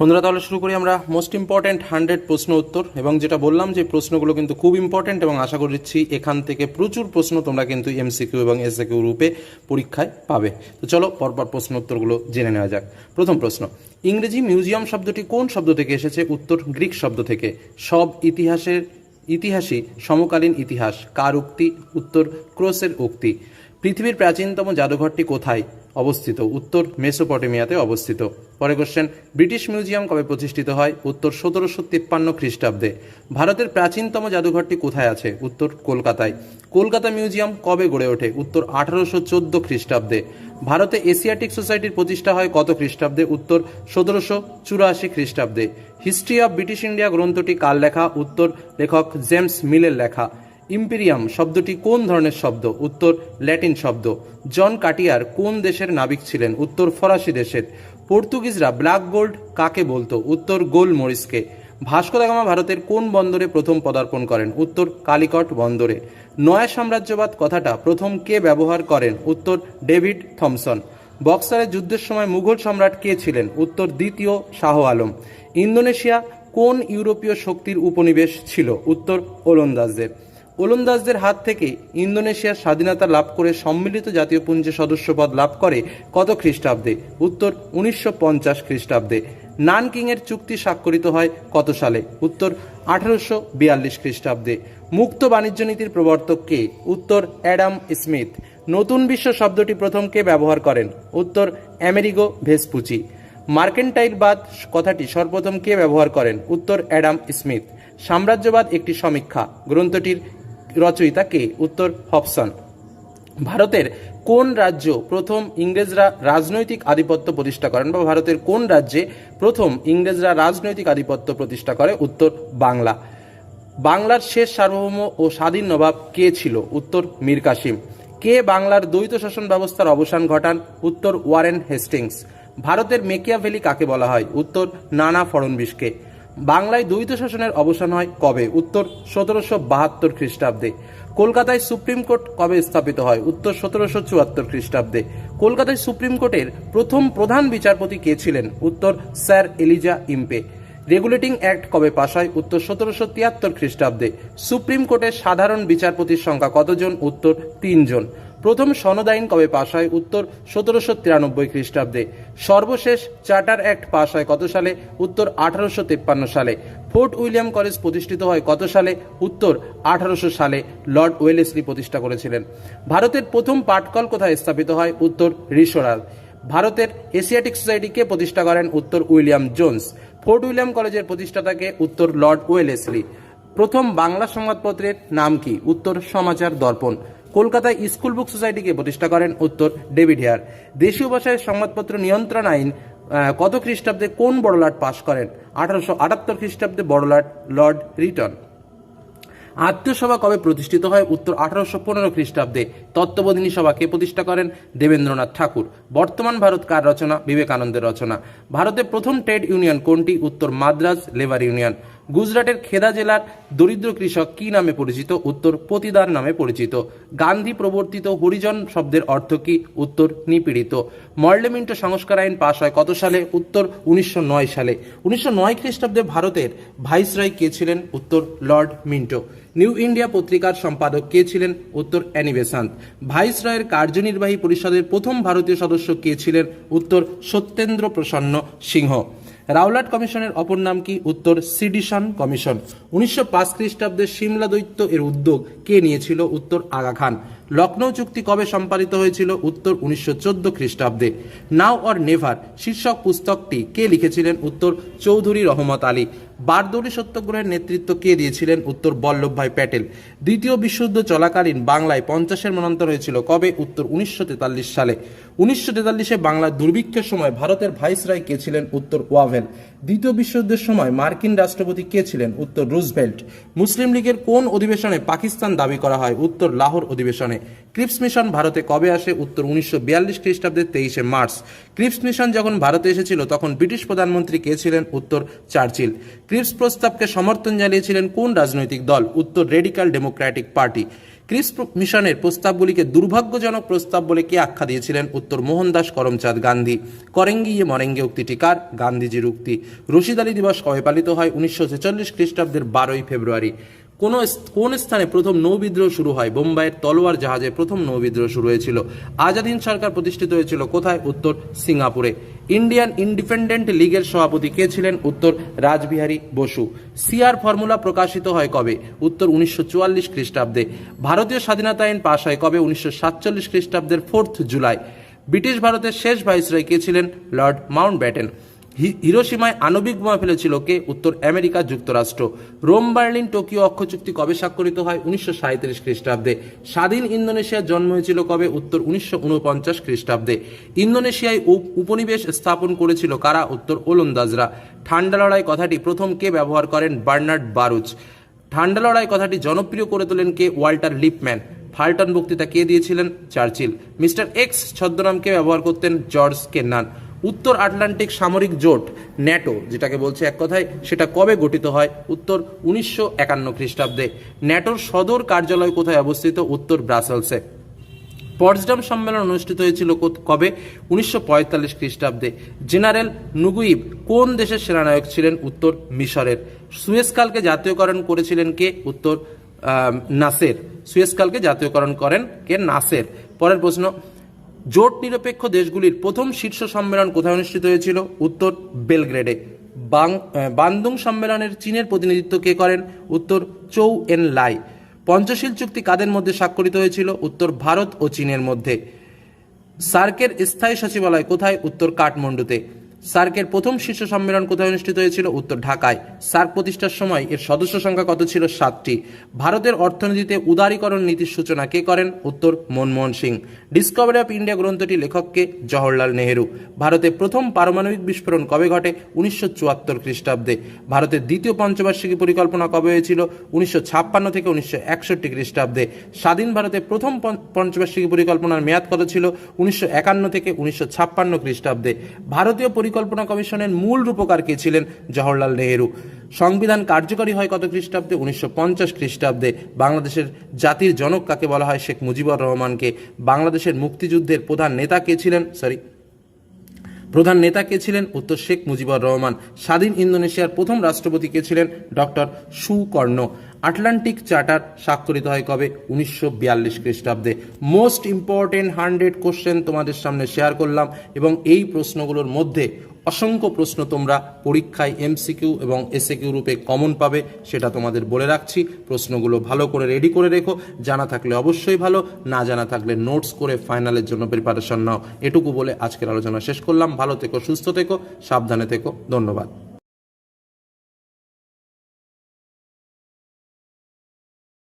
বন্ধুরা, তাহলে শুরু করি আমরা মোস্ট ইম্পর্ট্যান্ট হান্ড্রেড প্রশ্ন উত্তর। এবং যেটা বললাম যে প্রশ্নগুলো কিন্তু খুব ইম্পর্ট্যান্ট এবং আশা করছি এখান থেকে প্রচুর প্রশ্ন তোমরা কিন্তু এমসিকিউ এবং এসএকিউ রূপে পরীক্ষায় পাবে। তো চলো পরপর প্রশ্ন উত্তরগুলো জেনে নেওয়া যাক। প্রথম প্রশ্ন, ইংরেজি মিউজিয়াম শব্দটি কোন শব্দ থেকে এসেছে? উত্তর, গ্রিক শব্দ থেকে। সব ইতিহাসের ইতিহাসই সমকালীন ইতিহাস। কার উক্তি? উত্তর, ক্রোসের উক্তি। পৃথিবীর প্রাচীনতম জাদুঘরটি কোথায় অবস্থিত? উত্তর মেসোপটেমিয়াতে অবস্থিত। পরে কোশ্চেন ব্রিটিশ মিউজিয়াম কবে প্রতিষ্ঠিত হয়? উত্তর সতেরোশো তিপ্পান্ন খ্রিস্টাব্দে। ভারতের প্রাচীনতম জাদুঘরটি কোথায় আছে? উত্তর কলকাতায়। কলকাতা মিউজিয়াম কবে গড়ে ওঠে? উত্তর আঠারোশো চোদ্দ খ্রিস্টাব্দে। ভারতে এশিয়াটিক সোসাইটির প্রতিষ্ঠা হয় কত খ্রিস্টাব্দে? উত্তর সতেরোশো চুরাশি খ্রিস্টাব্দে। হিস্ট্রি অব ব্রিটিশ ইন্ডিয়া গ্রন্থটি কার লেখা? উত্তর লেখক জেমস মিলের লেখা। ইম্পেরিয়াম শব্দটি কোন ধরনের শব্দ? উত্তর, ল্যাটিন শব্দ। জন কাটিয়ার কোন দেশের নাবিক ছিলেন? উত্তর, ফরাসি দেশের। পর্তুগিজরা ব্ল্যাক গোল্ড কাকে বলতো? উত্তর, গোল মরিসকে ভাস্কো দা ভারতের কোন বন্দরে প্রথম পদার্পণ করেন? উত্তর, কালিকট বন্দরে। নয়া সাম্রাজ্যবাদ কথাটা প্রথম কে ব্যবহার করেন? উত্তর, ডেভিড থমসন। বক্সারের যুদ্ধের সময় মুঘল সম্রাট কে ছিলেন? উত্তর, দ্বিতীয় শাহ আলম। ইন্দোনেশিয়া কোন ইউরোপীয় শক্তির উপনিবেশ ছিল? উত্তর, ওলন্দাজদের। ওলন্দাজদের হাত থেকে ইন্দোনেশিয়ার স্বাধীনতা লাভ করে সম্মিলিত জাতীয় পুঞ্জের সদস্যপদ লাভ করে কত খ্রিস্টাব্দে? উত্তর, উনিশশো পঞ্চাশ খ্রিস্টাব্দে। নানকিংয়ের চুক্তি স্বাক্ষরিত হয় কত সালে? উত্তর, আঠারোশো বিয়াল্লিশ খ্রিস্টাব্দে। মুক্ত বাণিজ্য নীতির প্রবর্তক কে? উত্তর, অ্যাডাম স্মিথ। নতুন বিশ্ব শব্দটি প্রথম কে ব্যবহার করেন? উত্তর আমেরিগো ভেসপুচি। মার্কেন্টাইলবাদ কথাটি সর্বপ্রথম কে ব্যবহার করেন? উত্তর, অ্যাডাম স্মিথ। সাম্রাজ্যবাদ একটি সমীক্ষা। গ্রন্থটির রচয়িতা কে উত্তর হবসন। ভারতের কোন রাজ্য প্রথম ইংরেজরা রাজনৈতিক আধিপত্য প্রতিষ্ঠা করেন বা ভারতের কোন রাজ্যে প্রথম ইংরেজরা রাজনৈতিক আধিপত্য প্রতিষ্ঠা করে? উত্তর বাংলা। বাংলার শেষ সার্বভৌম ও স্বাধীন নবাব কে ছিল? উত্তর মীর কাসিম কে বাংলার দ্বৈত শাসন ব্যবস্থার অবসান ঘটান? উত্তর ওয়ারেন হেস্টিংস। ভারতের মেকিয়াভেলি কাকে বলা হয়? উত্তর নানা ফড়নবিশকে। বাংলায় দ্বৈত শাসনের অবসান হয় কবে? উত্তর সতেরোশো বাহাত্তর খ্রিস্টাব্দে। কলকাতায় সুপ্রিম কোর্ট কবে স্থাপিত হয়? উত্তর সতেরোশো চুয়াত্তর খ্রিস্টাব্দে। কলকাতায় সুপ্রিম কোর্টের প্রথম প্রধান বিচারপতি কে ছিলেন? উত্তর sir Elijah Impey. Regulating act কবে পাশ হয়? উত্তর সতেরোশো তিয়াত্তর খ্রিস্টাব্দে। সুপ্রিম কোর্টের সাধারণ বিচারপতির সংখ্যা কতজন? উত্তর তিনজন। প্রথম সনদ আইন কবে পাশ হয়? উত্তর সতেরোশো তিরানব্বই খ্রিস্টাব্দে। সর্বশেষ চার্টার অ্যাক্ট পাশ হয় কত সালে? উত্তর আঠারোশো তেপ্পান্ন সালে। ফোর্ট উইলিয়াম কলেজ প্রতিষ্ঠিত হয় কত সালে? উত্তর আঠারোশো সালে লর্ড ওয়েলেসলি প্রতিষ্ঠা করেছিলেন। ভারতের প্রথম পাটকল কোথায় স্থাপিত হয়? উত্তর রিসোরাল। ভারতের এশিয়াটিক সোসাইটিকে প্রতিষ্ঠা করেন? উত্তর উইলিয়াম জোন্স। ফোর্ট উইলিয়াম কলেজের প্রতিষ্ঠাতাকে উত্তর লর্ড ওয়েলেসলি। প্রথম বাংলা সংবাদপত্রের নাম কি? উত্তর সমাচার দর্পণ। কলকাতায় স্কুল বুক সোসাইটিকে প্রতিষ্ঠা করেন উত্তর ডেভিড হেয়ার। দেশীয় ভাষায় সংবাদপত্র নিয়ন্ত্রণ আইন কত খ্রিস্টাব্দে কোন বড়লাট পাশ করেন? আঠারোশো আটাত্তর খ্রিস্টাব্দে বড়লাট লর্ড রিটন। আত্মীয়সভা কবে প্রতিষ্ঠিত হয়? উত্তর আঠারোশো পনেরো খ্রিস্টাব্দে তত্ত্ববোধিনী সভাকে প্রতিষ্ঠা করেন দেবেন্দ্রনাথ ঠাকুর। বর্তমান ভারত কার রচনা? বিবেকানন্দের রচনা। ভারতের প্রথম ট্রেড ইউনিয়ন কোনটি? উত্তর মাদ্রাজ লেবার ইউনিয়ন। গুজরাটের খেদা জেলার দরিদ্র কৃষক কি নামে পরিচিত? উত্তর, পতিদার নামে পরিচিত। গান্ধী প্রবর্তিত হরিজন শব্দের অর্থ কি? উত্তর, নিপীড়িত। মর্লেমিন্টো সংস্কার আইন পাশ হয় কত সালে? উত্তর, উনিশশো নয় সালে। উনিশশো নয় খ্রিস্টাব্দে ভারতের ভাইসরয় কে ছিলেন? উত্তর, লর্ড মিন্টো। নিউ ইন্ডিয়া পত্রিকার সম্পাদক কে ছিলেন? উত্তর, অ্যানি বেসান্ত। ভাইসরয়ের কার্যনির্বাহী পরিষদের প্রথম ভারতীয় সদস্য কে ছিলেন? উত্তর, সত্যেন্দ্র প্রসন্ন সিংহ। রাওলাট কমিশনের অপর নাম কি? উত্তর, সিডিশন কমিশন। উনিশশো পাঁচ খ্রিস্টাব্দে সিমলা দৈত্য এর উদ্যোগ কে নিয়েছিল? উত্তর, আগা খান। লখনৌ চুক্তি কবে সম্পাদিত হয়েছিল? উত্তর, উনিশশো চোদ্দ খ্রিস্টাব্দে। নাও অর নেভার, শীর্ষক পুস্তকটি কে লিখেছিলেন? উত্তর, চৌধুরী রহমত আলী। বারদৌলি সত্যগ্রহের নেতৃত্ব কে দিয়েছিলেন? উত্তর বল্লভভাই প্যাটেল। দ্বিতীয় বিশ্বযুদ্ধ চলাকালীন বাংলায় পঞ্চাশের মনান্তর হয়েছিল। কবে? উত্তর উনিশশো তেতাল্লিশ সালে। উনিশশো তেতাল্লিশে বাংলার দুর্ভিক্ষের সময় ভারতের ভাইসরয় কে ছিলেন? উত্তর ওয়াভেল। দ্বিতীয় বিশ্বযুদ্ধের সময় মার্কিন রাষ্ট্রপতি কে ছিলেন? উত্তর রুজভেল্ট। মুসলিম লীগের কোন অধিবেশনে পাকিস্তান দাবি করা হয়? উত্তর লাহোর অধিবেশনে। ক্রিপস মিশন ভারতে কবে আসে? উত্তর উনিশশো বিয়াল্লিশ খ্রিস্টাব্দের তেইশে মার্চ। ক্রিপস মিশন যখন ভারতে এসেছিল, তখন ব্রিটিশ প্রধানমন্ত্রী কে ছিলেন? উত্তর চার্চিল। ক্রিপস প্রস্তাবকে সমর্থন জানিয়েছিলেন কোন রাজনৈতিক দল? উত্তর রেডিকাল ডেমোক্র্যাটিক পার্টি। ক্রিস মিশনের প্রস্তাবগুলিকে দুর্ভাগ্যজনক প্রস্তাব বলে কে আখ্যা দিয়েছিলেন? উত্তর মোহনদাস করমচাঁদ গান্ধী। করেঙ্গি ইয়ে মরেঙ্গে উক্তিটি কার? গান্ধীজির উক্তি। রশিদ আলী দিবস কবে পালিত হয়? উনিশশো ছেচল্লিশ খ্রিস্টাব্দের বারোই ফেব্রুয়ারি। কোন কোন স্থানে প্রথম নৌবিদ্রোহ শুরু হয়? বোম্বাইয়ের তলোয়ার জাহাজে প্রথম নৌবিদ্রোহ শুরু হয়েছিল। আজাদিন সরকার প্রতিষ্ঠিত হয়েছিল কোথায়? উত্তর সিঙ্গাপুরে। ইন্ডিয়ান ইন্ডিপেন্ডেন্ট লীগের সভাপতি কে ছিলেন? উত্তর রাজবিহারী বসু। সিআর ফর্মুলা প্রকাশিত হয় কবে? উত্তর উনিশশো চুয়াল্লিশ খ্রিস্টাব্দে। ভারতীয় স্বাধীনতা আইন পাশ হয় কবে? উনিশশো সাতচল্লিশ খ্রিস্টাব্দের ফোর্থ জুলাই। ব্রিটিশ ভারতের শেষ ভাইসরয় কে ছিলেন? লর্ড মাউন্ট ব্যাটেন হিরোসীমায় আণবিক বোমা ফেলেছিল কে? উত্তর আমেরিকা, যুক্তরাষ্ট্র। রোম, বার্লিন, টোকিও, অক্ষ চুক্তি কবে স্বাক্ষরিত হয়? উনিশশো সাঁত্রিশ খ্রিস্টাব্দে। স্বাধীন ইন্দোনেশিয়ার জন্ম হয়েছিল কবে? উত্তর উনিশশো উনপঞ্চাশ খ্রিস্টাব্দে। ইন্দোনেশিয়ায় উপ- উপনিবেশ স্থাপন করেছিল কারা? উত্তর ওলন্দাজরা। ঠান্ডা লড়াই কথাটি প্রথম কে ব্যবহার করেন? Bernard Baruch. ঠান্ডা লড়াই কথাটি জনপ্রিয় করে তোলেন কে? Walter Lippmann. ফাল্টন বক্তৃতা কে দিয়েছিলেন? চার্চিল। মিস্টার এক্স ছদ্মনামকে ব্যবহার করতেন? জর্জ কেন্নান উত্তর আটলান্টিক সামরিক জোট, ন্যাটো, যেটাকে বলছে এক কথায়, সেটা কবে গঠিত হয়? উত্তর উনিশশো একান্ন খ্রিস্টাব্দে। ন্যাটোর সদর কার্যালয় কোথায় অবস্থিত? উত্তর ব্রাসেলসে। পটসডাম সম্মেলন অনুষ্ঠিত হয়েছিল কবে? উনিশশো পঁয়তাল্লিশ খ্রিস্টাব্দে। জেনারেল নুগুইব কোন দেশের সেনানায়ক ছিলেন? উত্তর মিশরের। সুয়েজকালকে জাতীয়করণ করেছিলেন কে? উত্তর নাসের। সুয়েজকালকে জাতীয়করণ করেন কে? নাসের। পরের প্রশ্ন জোট নিরপেক্ষ দেশগুলির প্রথম শীর্ষ সম্মেলন কোথায় অনুষ্ঠিত হয়েছিল? উত্তর বেলগ্রেডে। বান্দুং সম্মেলনের চীনের প্রতিনিধিত্ব কে করেন? উত্তর চৌ এন লাই। পঞ্চশীল চুক্তি কাদের মধ্যে স্বাক্ষরিত হয়েছিল? উত্তর ভারত ও চীনের মধ্যে। সার্কের স্থায়ী সচিবালয় কোথায়? উত্তর কাঠমান্ডুতে। সার্কের প্রথম শীর্ষ সম্মেলন কোথায় অনুষ্ঠিত হয়েছিল? উত্তর ঢাকায়। সার্ক প্রতিষ্ঠার সময় এর সদস্য সংখ্যা কত ছিল? সাতটি। ভারতের অর্থনীতিতে উদারীকরণ নীতির সূচনা কে করেন? উত্তর, Manmohan Singh. Discovery of India গ্রন্থটি লেখককে জওহরলাল নেহেরু। ভারতে প্রথম পারমাণবিক বিস্ফোরণ কবে ঘটে? উনিশশো চুয়াত্তর খ্রিস্টাব্দে। ভারতের দ্বিতীয় পঞ্চবার্ষিকী পরিকল্পনা কবে হয়েছিল? উনিশশো ছাপ্পান্ন থেকে উনিশশো একষট্টি খ্রিস্টাব্দে। স্বাধীন ভারতের প্রথম পঞ্চবার্ষিকী পরিকল্পনার মেয়াদ কত ছিল? উনিশশো একান্ন থেকে উনিশশো ছাপ্পান্ন খ্রিস্টাব্দে। ভারতীয় পরিকল্পনা কমিশনের মূল রূপকার কে ছিলেন? জওহরলাল নেহেরু। সংবিধান কার্যকরী হয় কত খ্রিস্টাব্দে? উনিশশো পঞ্চাশ খ্রিস্টাব্দে। বাংলাদেশের জাতির জনক কাকে বলা হয়? শেখ মুজিবুর রহমানকে বাংলাদেশের মুক্তিযুদ্ধের প্রধান নেতা কে ছিলেন? সরি, প্রধান নেতা কে ছিলেন? উত্তর শেখ মুজিবুর রহমান। স্বাধীন ইন্দোনেশিয়ার প্রথম রাষ্ট্রপতি কে ছিলেন? ডক্টর সুকর্ণ আটলান্টিক চার্টার স্বাক্ষরিত হয় কবে? উনিশশো বিয়াল্লিশ খ্রিস্টাব্দে। মোস্ট ইম্পর্টেন্ট হান্ড্রেড কোশ্চেন তোমাদের সামনে শেয়ার করলাম এবং এই প্রশ্নগুলোর মধ্যে অসংখ্য প্রশ্ন তোমরা পরীক্ষায় এমসিকিউ এবং এসএকিউ রূপে কমন পাবে, সেটা তোমাদের বলে রাখছি। প্রশ্নগুলো ভালো করে রেডি করে রেখো। জানা থাকলে অবশ্যই ভালো, না জানা থাকলে নোটস করে ফাইনালের জন্য প্রিপারেশন নাও। এটুকু বলে আজকের আলোচনা শেষ করলাম। ভালো থেকো, সুস্থ থেকো, সাবধানে থেকো। ধন্যবাদ।